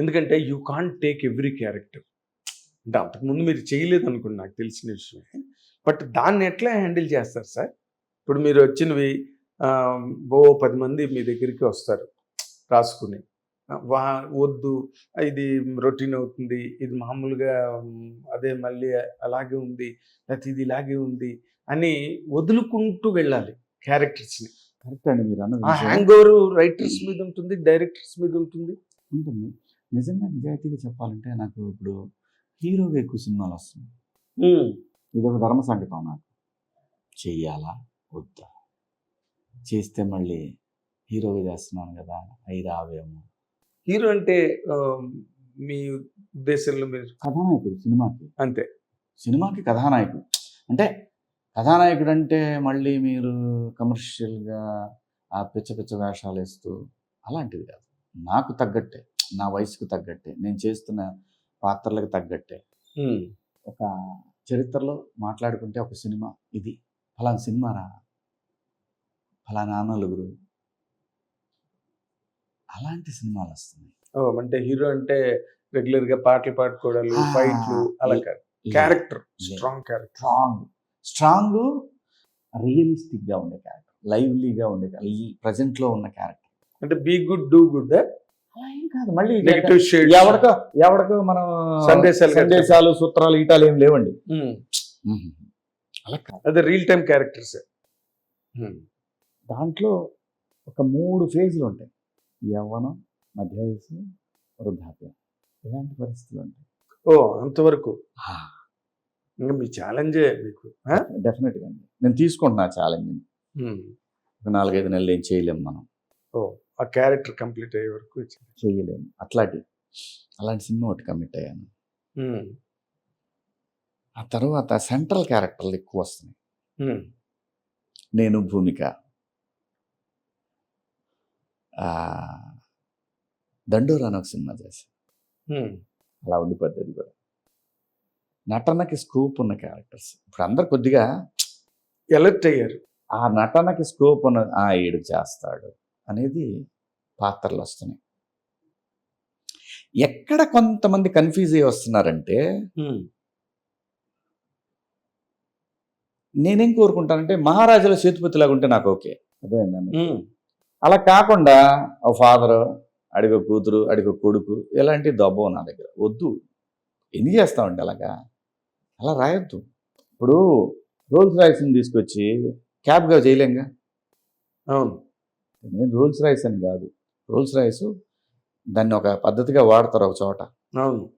ఎందుకంటే you can't take every character అంటే అంతకుముందు మీరు చేయలేదు అనుకోండి నాకు తెలిసిన విషయమే. బట్ దాన్ని ఎట్లా హ్యాండిల్ చేస్తారు సార్? ఇప్పుడు మీరు వచ్చినవి ఓ పది మంది మీ దగ్గరికి వస్తారు రాసుకుని. వా వద్దు ఇది రొటీన్ అవుతుంది ఇది మామూలుగా అదే మళ్ళీ అలాగే ఉంది లేకపోతే ఇది ఇలాగే ఉంది అని వదులుకుంటూ వెళ్ళాలి క్యారెక్టర్స్ని కరెక్ట్ అండి మీరు. హ్యాంగ్ ఓవర్ రైటర్స్ మీద ఉంటుంది డైరెక్టర్స్ మీద ఉంటుంది. ఉంటుంది. నిజంగా నిజాయితీగా చెప్పాలంటే నాకు ఇప్పుడు హీరోగా ఎక్కువ సినిమాలు వస్తున్నాయి. ఇది ఒక ధర్మ సంకటం నాకు. చెయ్యాలా? వద్దా? చేస్తే మళ్ళీ హీరోగా చేస్తున్నాను కదా అయి రావేమో హీరో అంటే మీ ఉద్దేశంలో మీరు కథానాయకుడు సినిమాకి. అంతే. సినిమాకి కథానాయకుడు. అంటే కథానాయకుడు అంటే మళ్ళీ మీరు కమర్షియల్గా ఆ పిచ్చ పిచ్చ వేషాలు వేస్తూ అలాంటిది కాదు. నాకు తగ్గట్టే. నా వయసుకు తగ్గట్టే నేను చేస్తున్న పాత్రలకు తగ్గట్టే. ఒక చరిత్రలో మాట్లాడుకుంటే ఒక సినిమా ఇది. ఫలానా సినిమా రా. ఫలానా నలుగురు. అలాంటి సినిమాలు వస్తున్నాయి. అంటే హీరో అంటే రెగ్యులర్గా పాటలు పాడుకోవడాలు ఫైట్లు అలా కాదు. Character strong character. Strong. Strong రియలిస్టిక్గా ఉండే క్యారెక్టర్. లైవ్లీగా ఉండే ప్రజెంట్లో ఉన్న క్యారెక్టర్. అంటే బీ గుడ్ డూ గుడ్ కాదు మళ్ళీ ఎవడికో ఎవడికో మనం సందేశాలు. సందేశాలు సూత్రాలు ఈటాలు ఏం లేవండి. అలా కాదు. అదే రియల్ టైం క్యారెక్టర్స్ దాంట్లో ఒక మూడు ఫేజ్లు ఉంటాయి. యవ్వనం మధ్య వయసు వృద్ధాప్యం. ఇలాంటి పరిస్థితులు ఉంటాయి. ఓ అంతవరకు. ఇంకా మీ ఛాలెంజే మీకు? డెఫినెట్గా అండి. నేను తీసుకుంటున్నా ఛాలెంజ్ ఉమ్. ఒక నాలుగైదు నెలలు ఏం చేయలేము మనం. ఓ. ఆ క్యారెక్టర్ కంప్లీట్ అయ్యే వరకు చేయలేము అట్లాంటి అలాంటి సినిమా ఒకటి కమిట్ అయ్యాను. ఆ తర్వాత సెంట్రల్ క్యారెక్టర్లు ఎక్కువ వస్తున్నాయి. నేను భూమిక. ఆ, దండోరా అని ఒక సినిమా చేశాను. అలా ఉండిపోద్ది అది కూడా. నటనకి స్కోప్ ఉన్న క్యారెక్టర్స్ ఇప్పుడు అందరు కొద్దిగా ఎలర్ట్ అయ్యారు. ఆ నటనకి స్కోప్ ఉన్న ఆ ఈడు చేస్తాడు. అనేది పాత్రలు వస్తున్నాయి. ఎక్కడ కొంతమంది కన్ఫ్యూజ్ అయ్యి వస్తున్నారంటే నేనేం కోరుకుంటానంటే మహారాజుల సేతుపతిలాగా ఉంటే నాకు ఓకే. అర్థమైందండి ఉమ్, అలా కాకుండా ఓ ఫాదరు అడిగో కూతురు అడిగో కొడుకు ఇలాంటి దబ్బం నా దగ్గర. వద్దు. ఎన్ని చేస్తామండి అలాగా? అలా రాయొద్దు. ఇప్పుడు రోల్స్ రాయిస్ని తీసుకొచ్చి క్యాబ్గా చేయలేంగా? అవును. నేను రోల్స్ రాయిస్ అని కాదు. రోల్స్ రాయిస్ దాన్ని ఒక పద్ధతిగా వాడతారు ఒక చోట. అవును.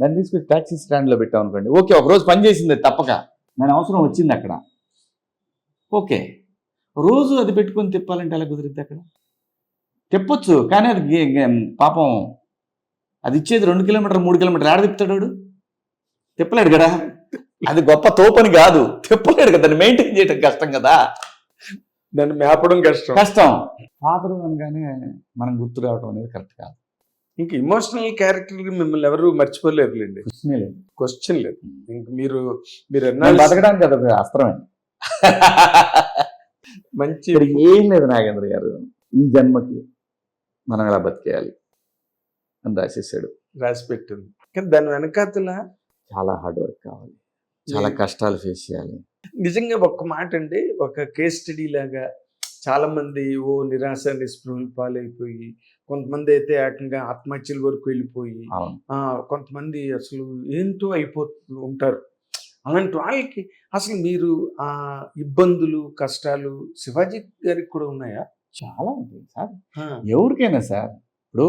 దాన్ని తీసుకొచ్చి ట్యాక్సీ స్టాండ్లో పెట్టాం అనుకోండి. ఓకే ఒక రోజు పని చేసింది తప్పక. దాని అవసరం వచ్చింది అక్కడ. ఓకే. రోజు అది పెట్టుకొని తిప్పాలంటే ఎలా కుదిరిద్ది అక్కడ? తిప్పొచ్చు కానీ అది పాపం అది ఇచ్చేది రెండు కిలోమీటర్ మూడు కిలోమీటర్ ఆడ తిప్పుతాడు వాడు? తిప్పలేడు కదా? అది గొప్ప తోపని కాదు. తిప్పలేడు కదా? దాన్ని మెయింటైన్ చేయడం కష్టం కదా? దాన్ని మేపడం కష్టం. కష్టం. ఫాదర్ అనగానే మనం గుర్తు రావడం అనేది కరెక్ట్ కాదు. ఇంక ఇమోషనల్ క్యారెక్టర్ మిమ్మల్ని ఎవరు మర్చిపోలేరులేండి. క్వశ్చనే లేదు. క్వశ్చన్ లేదు. ఇంక మీరు మీరు నేను ఎన్నాళ్ళు బతకడానికి అది ఒక అస్త్రమే. మంచి ఏం లేదు నాగేంద్ర గారు. ఈ జన్మకి మనం ఎలా బతికేయాలి అని రాసేసాడు. రాసి పెట్టింది కానీ దాని వెనకాతల చాలా హార్డ్ వర్క్ కావాలి. చాలా కష్టాలు ఫేస్ చేయాలి. నిజంగా ఒక్క మాట అండి ఒక కేస్ స్టడీ లాగా చాలా మంది ఓ నిరాశ నిస్పృహలు పాలైపోయి కొంతమంది అయితే ఏకంగా ఆత్మహత్యల వరకు వెళ్ళిపోయి కొంతమంది అసలు ఏంటో అయిపోతూ ఉంటారు. అలాంటి వాళ్ళకి అసలు మీరు ఆ ఇబ్బందులు కష్టాలు శివాజీ గారికి కూడా ఉన్నాయా? చాలా ఉంటుంది సార్. ఎవరికైనా సార్ ఇప్పుడు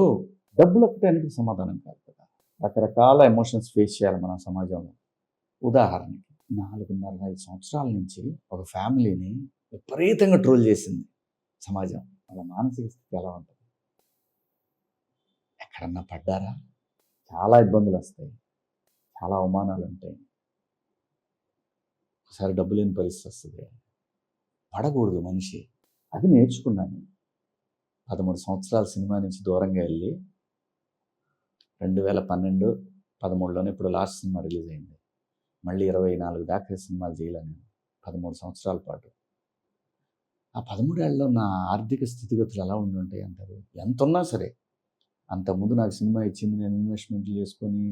డబ్బులు ఒకటే అన్నిటికీ సమాధానం కాదు కదా. రకరకాల ఎమోషన్స్ ఫేస్ చేయాలి మన సమాజంలో. ఉదాహరణకి నాలుగున్నర ఐదు సంవత్సరాల నుంచి ఒక ఫ్యామిలీని విపరీతంగా ట్రోల్ చేసింది సమాజం. వాళ్ళ మానసిక స్థితి ఎలా ఉంటుంది? ఎక్కడన్నా పడ్డారా? చాలా ఇబ్బందులు వస్తాయి. చాలా అవమానాలు ఉంటాయి. ఒకసారి డబ్బు లేని పరిస్థితి వస్తుంది. పడకూడదు మనిషి. అది నేర్చుకున్నాను. పదమూడు సంవత్సరాల సినిమా నుంచి దూరంగా వెళ్ళి రెండు వేల పన్నెండు పదమూడులోనే ఇప్పుడు లాస్ట్ సినిమా రిలీజ్ అయింది. మళ్ళీ ఇరవై నాలుగు దాకా సినిమాలు చేయలేను. పదమూడు సంవత్సరాల పాటు. ఆ పదమూడేళ్ళలో నా ఆర్థిక స్థితిగతులు ఎలా ఉండి ఉంటాయి అంటారు? ఎంత ఉన్నా సరే. అంతకుముందు నాకు సినిమా ఇచ్చింది నేను ఇన్వెస్ట్మెంట్లు చేసుకొని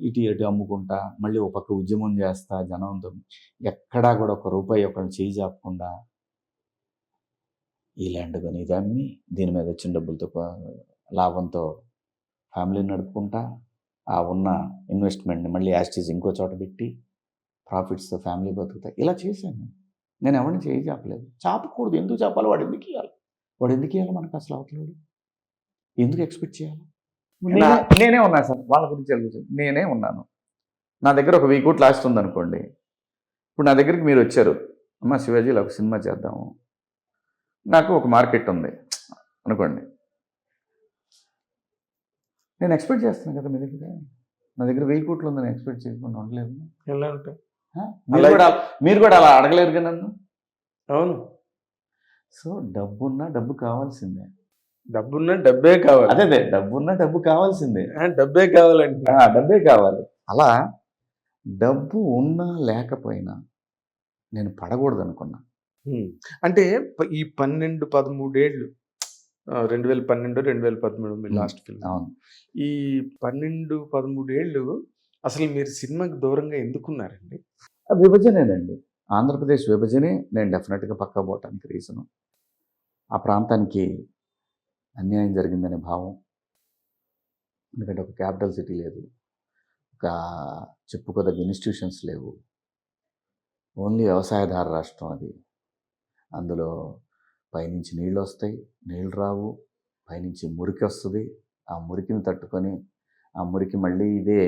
ఇటు ఇటు అమ్ముకుంటా మళ్ళీ ఒక పక్క ఉద్యమం చేస్తా జనంతో ఎక్కడా కూడా ఒక రూపాయి ఒకరిని చేయి చాపకుండా ఈ ల్యాండ్ కొని ఇది అమ్మి దీని మీద వచ్చిన డబ్బులతో లాభంతో ఫ్యామిలీని నడుపుకుంటా ఆ ఉన్న ఇన్వెస్ట్మెంట్ని మళ్ళీ యాస్టీస్ ఇంకో చోట పెట్టి ప్రాఫిట్స్తో ఫ్యామిలీ బతుకుతా ఇలా చేశాను నేను. ఎవరిని చేయి చాపలేదు. చాపకూడదు. ఎందుకు చాపాలి? వాడు ఎందుకు ఇవ్వాలి వాడు ఎందుకు ఇవ్వాలి మనకు అసలు అవతలేడు ఎందుకు ఎక్స్పెక్ట్ చేయాలి? నేనే నేనే ఉన్నా సార్. వాళ్ళ గురించి అడుగుతుంది నేనే ఉన్నాను. నా దగ్గర ఒక వెయ్యి కోట్లు లాస్ట్ ఉందనుకోండి. ఇప్పుడు నా దగ్గరికి మీరు వచ్చారు. అమ్మ శివాజీలో ఒక సినిమా చేద్దాము. నాకు ఒక మార్కెట్ ఉంది. అనుకోండి. నేను ఎక్స్పెక్ట్ చేస్తాను కదా మీ దగ్గర. నా దగ్గర వెయ్యి కోట్లు ఉందని ఎక్స్పెక్ట్ చేయకుండా ఉండలేదు ఎలా ఉంటాయి ఆ? మీరు. కూడా మీరు కూడా అలా అడగలేరు కదా నన్ను? అవును. సో డబ్బున్నా డబ్బు కావాల్సిందే. డబ్బున్నా డబ్బే కావాలి. అదే అదే. డబ్బున్నా డబ్బు కావాల్సిందే. డబ్బే కావాలంటే ఆ, డబ్బే కావాలి. అలా డబ్బు ఉన్నా లేకపోయినా నేను పడకూడదు అనుకున్నా. అంటే ప- ఈ పన్నెండు పదమూడేళ్ళు రెండు వేల పన్నెండు రెండు వేల పదమూడు మీ. Last film. అవును. ఈ పన్నెండు పదమూడేళ్ళు అసలు మీరు సినిమాకి దూరంగా ఎందుకున్నారండి? విభజనేనండి. ఆంధ్రప్రదేశ్ విభజనే నేను డెఫినెట్గా పక్కా పోవటానికి రీజను. ఆ ప్రాంతానికి అన్యాయం జరిగిందనే భావం. ఎందుకంటే ఒక క్యాపిటల్ సిటీ లేదు. ఒక చెప్పుకోదగ్గ ఇన్స్టిట్యూషన్స్ లేవు. ఓన్లీ వ్యవసాయధార రాష్ట్రం అది. అందులో పైనుంచి నీళ్ళు వస్తాయి నీళ్ళు రావు పైనుంచి మురికి వస్తుంది. ఆ మురికిని తట్టుకొని ఆ మురికి మళ్ళీ ఇదే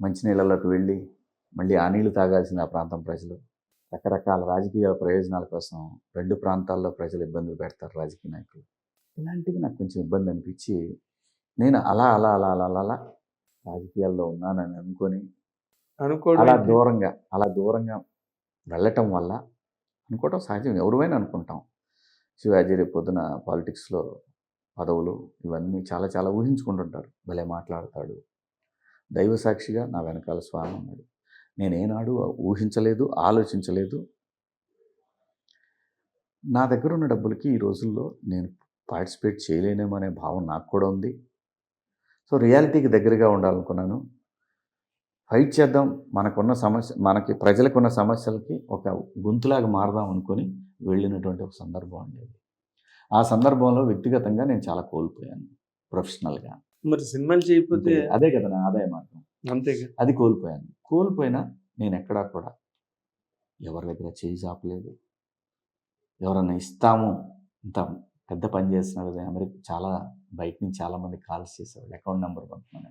మంచినీళ్ళలోకి వెళ్ళి మళ్ళీ ఆ నీళ్ళు తాగాల్సిన ఆ ప్రాంతం ప్రజలు. రకరకాల రాజకీయ ప్రయోజనాల కోసం రెండు ప్రాంతాల్లో ప్రజలు ఇబ్బందులు పెడతారు రాజకీయ నాయకులు. ఇలాంటివి నాకు కొంచెం ఇబ్బంది అనిపించి నేను అలా అలా అలా అలా అలా అలా రాజకీయాల్లో ఉన్నానని అనుకొని అలా? దూరంగా అలా దూరంగా వెళ్ళటం వల్ల అనుకోవటం సహజం. ఎవరువైనా అనుకుంటాం. శివాజీ రేపు పొద్దున పాలిటిక్స్లో పదవులు ఇవన్నీ చాలా చాలా ఊహించుకుంటుంటారు. భలే మాట్లాడతాడు. దైవ సాక్షిగా నా వెనకాల స్వామి ఉన్నాడు. నేనేనాడు ఊహించలేదు ఆలోచించలేదు. నా దగ్గర ఉన్న డబ్బులకి ఈ రోజుల్లో నేను పార్టిసిపేట్ చేయలేనేమో అనే భావం నాకు కూడా ఉంది. సో రియాలిటీకి దగ్గరగా ఉండాలనుకున్నాను. ఫైట్ చేద్దాం. మనకున్న సమస్య మనకి ప్రజలకున్న సమస్యలకి ఒక గొంతులాగా మారదాం అనుకొని వెళ్ళినటువంటి ఒక సందర్భం ఉండేది ఆ సందర్భంలో వ్యక్తిగతంగా నేను చాలా కోల్పోయాను ప్రొఫెషనల్గా. మరి సినిమాలు చేయకపోతే అదే కదా నా ఆదాయ మార్గం. అంతేగా అది కోల్పోయాను. కోల్పోయినా నేను ఎక్కడా కూడా ఎవరి దగ్గర చేయి చాపలేదు. ఎవరన్నా ఇస్తాము ఇంత పెద్ద పని చేస్తున్నారు అమెరికా చాలా బయట నుంచి చాలా మంది కాల్స్ చేసేవాళ్ళు అకౌంట్ నెంబర్ పంపమని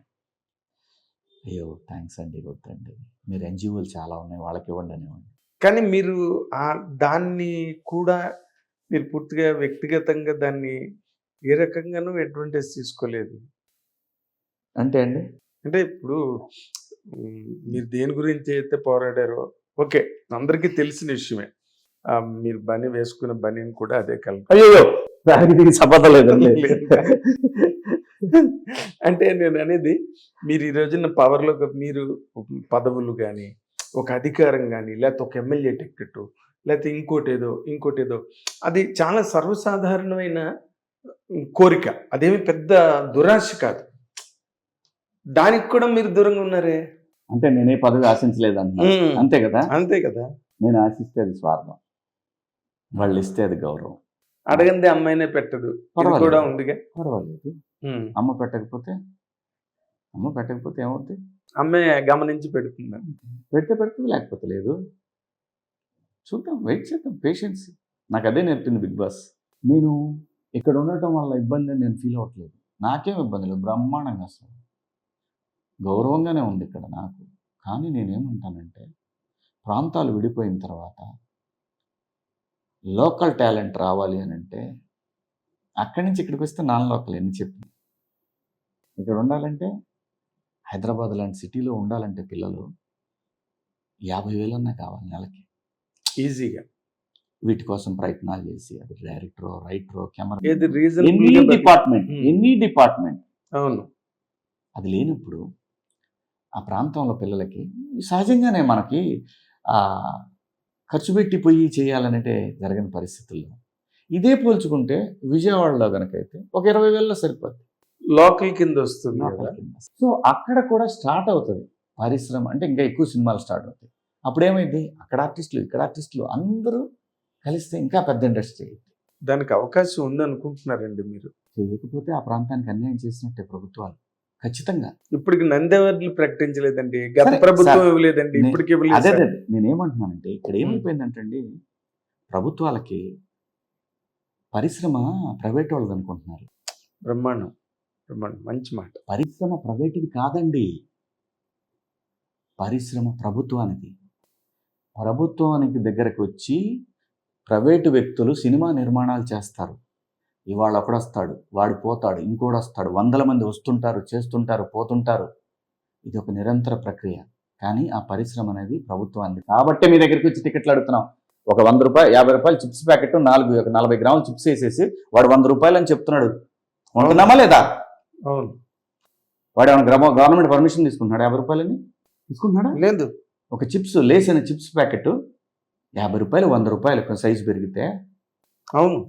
అయ్యో థ్యాంక్స్ అండి వద్దండి. మీరు ఎన్జిఓలు చాలా ఉన్నాయి వాళ్ళకి ఇవ్వండి అనేవాడిని. కానీ మీరు ఆ దాన్ని కూడా మీరు పూర్తిగా వ్యక్తిగతంగా దాన్ని ఏ రకంగానూ అడ్వాంటేజ్ తీసుకోలేదు. అంటే అండి? అంటే ఇప్పుడు మీరు దేని గురించి అయితే పోరాడారో ఓకే అందరికీ తెలిసిన విషయమే. మీరు బని వేసుకున్న బనీని కూడా అదే కలర్ అయ్యో దానికి దీనికి లేదండి. అంటే నేను అనేది మీరు ఈ రోజున పవర్లో మీరు పదవులు కానీ ఒక అధికారం కానీ లేకపోతే ఒక ఎమ్మెల్యే టికెట్ లేకపోతే ఇంకోటి ఏదో ఇంకోటి ఏదో అది చాలా సర్వసాధారణమైన కోరిక. అదేమి పెద్ద దురాశ కాదు. దానికి కూడా మీరు దూరంగా ఉన్నారే? అంటే నేనే పదవి ఆశించలేదు అంతే కదా? అంతే కదా? నేను ఆశిస్తే అది స్వార్థం. వాళ్ళు ఇస్తే అది గౌరవం. అడగందే అమ్మాయినే పెట్టదు. ఇది. కూడా ఉందిగా. పర్వాలేదు. అమ్మ పెట్టకపోతే అమ్మ పెట్టకపోతే ఏమవుతుంది అమ్మాయి గమనించి పెడుతుంది? పెడితే పెడుతుంది లేకపోతే లేదు. చూద్దాం వెయిట్ చేద్దాం. పేషెన్స్ నాకు అదే నేర్పింది బిగ్ బాస్. నేను ఇక్కడ ఉండటం వల్ల ఇబ్బంది నేను ఫీల్ అవ్వట్లేదు. నాకేం ఇబ్బంది లేదు. బ్రహ్మాండంగా అసలు. గౌరవంగానే ఉంది ఇక్కడ నాకు. కానీ నేనేమంటానంటే ప్రాంతాలు విడిపోయిన తర్వాత లోకల్ టాలెంట్ రావాలి అని అంటే అక్కడి నుంచి ఇక్కడికి వస్తే నాన్ లోకల్ ఎన్ని చెప్పి. ఇక్కడ ఉండాలంటే హైదరాబాద్ లాంటి సిటీలో ఉండాలంటే పిల్లలు యాభై వేలన్నా కావాలి నెలకి. ఈజీగా. వీటి కోసం ప్రయత్నాలు చేసి అది డైరెక్టరో రైటరో కెమెరా ఏది any reason department Hmm. Any department. అవును. అది లేనప్పుడు ఆ ప్రాంతంలో పిల్లలకి సహజంగానే మనకి ఖర్చు పెట్టి పోయి చేయాలనంటే జరగని పరిస్థితుల్లో. ఇదే పోల్చుకుంటే విజయవాడలో కనుకైతే ఒక ఇరవై వేలలో సరిపోద్ది. లోకల్ కింద వస్తుంది సో అక్కడ కూడా స్టార్ట్ అవుతుంది. పరిశ్రమ అంటే ఇంకా ఎక్కువ సినిమాలు స్టార్ట్ అవుతాయి. అప్పుడు ఏమైంది అక్కడ ఆర్టిస్టులు ఇక్కడ ఆర్టిస్టులు అందరూ కలిస్తే ఇంకా పెద్ద ఇండస్ట్రీ దానికి అవకాశం ఉంది అనుకుంటున్నారండి మీరు. చేయకపోతే ఆ ప్రాంతానికి అన్యాయం చేసినట్టే ప్రభుత్వాలు. ఖచ్చితంగా. ఇప్పటికి నందెవర్లు ప్రకటించలేదండి. గత ప్రభుత్వం. ఇవ్వలేదండి. ఇప్పటికి అదే. అదే. నేనేమంటున్నానంటే ఇక్కడ ఏమైపోయిందంటే అండి ప్రభుత్వాలకి పరిశ్రమ ప్రైవేట్ వాళ్ళది అనుకుంటున్నారు. బ్రహ్మాండం. బ్రహ్మాండం. మంచి మాట. పరిశ్రమ ప్రైవేట్ది కాదండి. పరిశ్రమ ప్రభుత్వానికి ప్రభుత్వానికి దగ్గరకు వచ్చి ప్రైవేటు వ్యక్తులు సినిమా నిర్మాణాలు చేస్తారు. ఇవాళ ఒకడు వస్తాడు వాడు పోతాడు. ఇంకోడు వస్తాడు వందల మంది వస్తుంటారు చేస్తుంటారు పోతుంటారు. ఇది ఒక నిరంతర ప్రక్రియ. కానీ ఆ పరిశ్రమ అనేది ప్రభుత్వానికి కాబట్టి మీ దగ్గరికి వచ్చి టికెట్లు అడుగుతున్నాం. ఒక వంద రూపాయలు యాభై రూపాయలు చిప్స్ ప్యాకెట్ నాలుగు ఒక నలభై గ్రాములు చిప్స్ వేసేసి వాడు వంద రూపాయలు అని చెప్తున్నాడు. ఉంటున్నామా లేదా? అవును. వాడు ఏమైనా గ్రామ గవర్నమెంట్ పర్మిషన్ తీసుకుంటున్నాడు యాభై రూపాయలని? తీసుకుంటున్నాడా? లేదు. ఒక చిప్స్ లేస్ అనే చిప్స్ ప్యాకెట్ యాభై రూపాయలు వంద రూపాయలు సైజు పెరిగితే అవును.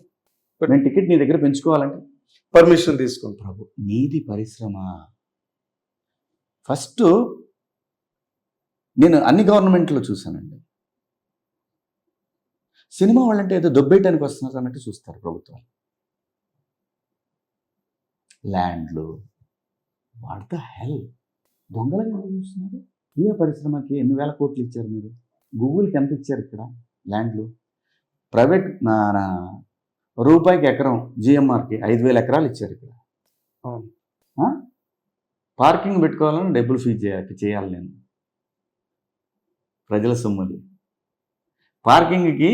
నేను టికెట్ నీ దగ్గర పెంచుకోవాలంటే? పర్మిషన్ తీసుకుంటాం ప్రభు. నీది పరిశ్రమ. ఫస్ట్ నేను అన్ని గవర్నమెంట్లో చూశానండి. సినిమా వాళ్ళంటే ఏదో దొబ్బేయటానికి వస్తున్నారు అన్నట్టు చూస్తారు ప్రభుత్వాలు. ల్యాండ్లు. What the hell? దొంగలుగా చూస్తున్నారు? ఏ పరిశ్రమకి ఎన్ని వేల కోట్లు ఇచ్చారు మీరు? గూగుల్కి ఎంత ఇచ్చారు ఇక్కడ ల్యాండ్లు? ప్రైవేట్ రూపాయికి ఎకరం జిఎంఆర్కి ఐదు వేల ఎకరాలు ఇచ్చారు ఇక్కడ? పార్కింగ్ పెట్టుకోవాలని డబ్బులు ఫీజు చేయాలి చేయాలి నేను. ప్రజల సొమ్ముది. పార్కింగ్కి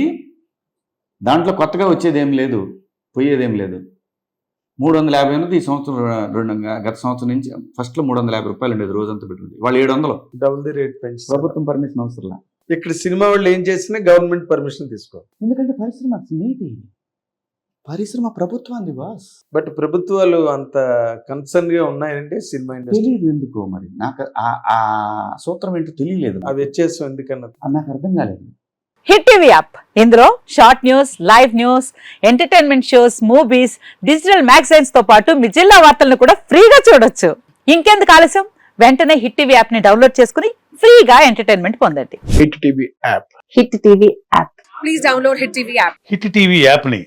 దాంట్లో కొత్తగా వచ్చేది ఏం లేదు పోయేదేం లేదు. మూడు వందల యాభై ఉన్నది ఈ సంవత్సరం రెండు గత సంవత్సరం నుంచి ఫస్ట్లో మూడు వందల యాభై రూపాయలు ఉండేది రోజంతా పెట్టుకుంది వాళ్ళు ఏడు వందలు. డబుల్ ది రేట్ పెంచుతారు. ప్రభుత్వం పర్మిషన్ అవసరం ఇక్కడ సినిమా వాళ్ళు ఏం చేసినా గవర్నమెంట్ పర్మిషన్ తీసుకోవాలి ఎందుకంటే పరిశ్రమ నీది. పరిశ్రమ ప్రభుత్వాన్ని బాస్. బట్ ప్రభుత్వాలు అంత కన్సర్న్గా ఉన్నాయంటే సినిమా ఇండస్ట్రీ. తెలియదు ఎందుకో మరి. నాకు ఆ- ఆ సూత్రం ఏంటో తెలియలేదు. ఆ వ్యత్యాసం ఎందుకన్నా నాకు అర్థం కాలేదు. Hit TV app. ఇందులో short news live news entertainment shows movies digital మ్యాగజైన్స్తో పాటు మీ జిల్లా వార్తలను కూడా ఫ్రీగా చూడొచ్చు. ఇంకెందుకు ఆలస్యం? వెంటనే హిట్ టీవీ యాప్ని డౌన్లోడ్ చేసుకుని ఫ్రీగా ఎంటర్టైన్మెంట్ పొందండి. Hit TV app. Hit TV app. Please download Hit TV app. Hit TV యాప్ని